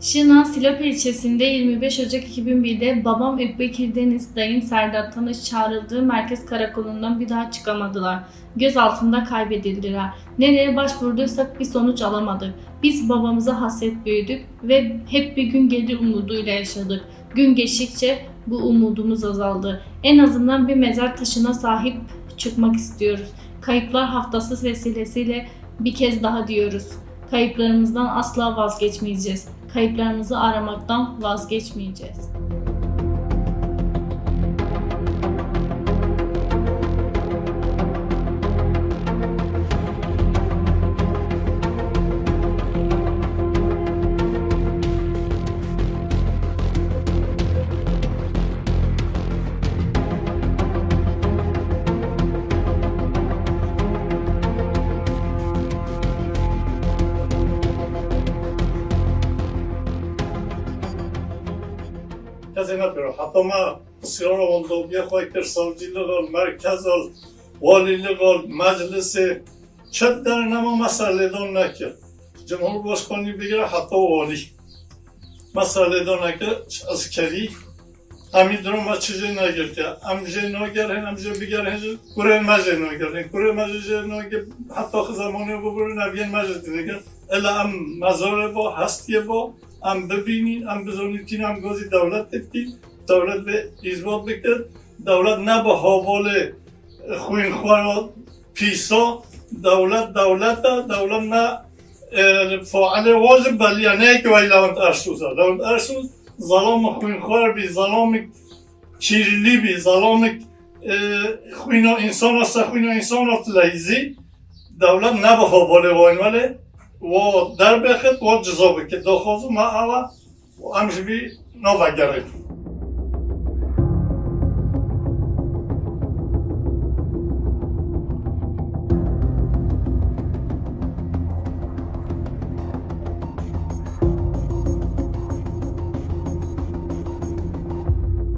Şırnak'ın Silop ilçesinde 25 Ocak 2001'de babam Ekbekir Deniz, dayım Serdar Tanış çağrıldığı merkez karakolundan bir daha çıkamadılar. Göz altında kaybedildiler. Nereye başvurduysak bir sonuç alamadık. Biz babamıza hasret büyüdük ve hep bir gün gelir umuduyla yaşadık. Gün geçtikçe bu umudumuz azaldı. En azından bir mezar taşına sahip çıkmak istiyoruz. Kayıplar haftası vesilesiyle bir kez daha diyoruz. Kayıplarımızdan asla vazgeçmeyeceğiz. Kayıplarımızı aramaktan vazgeçmeyeceğiz. کسی نپیرو حتی ما بسیار oldum یه خواهی که savcılık ol, merkez ol, valilik ol, meclisi çet derine ama meselede nekir. Cumhurbaşkanı bigire hatta vali. Meselede nekir askeri. Hemi duruma çizi ne girdi. Amca ne gelin, amca bir gelin, kure meclis ne gelin. Kure meclis ne gelin. Hatta zamanı bu burun eviyen meclis ne gelin. Ela am mezarı bu, hastiye bu. ام ببینین ام بزنید که هم گازی دولت تبدیل دولت به ایزباد بکرد دولت نه به حوال خوین خوار پیسا دولت دولت دولت نه اه، فاعل واجب بل یعنی که ویلانت ارسوزه دولت ارسوز ظلام خوین خوار بی ظلام کیرلی بی ظلام اه، خوین انسان است خوین انسان است لحیزی دولت نه به حوال واین ولی و در بخت و جزا بکت دو خوزو ما اوا و امش بی نو بگرد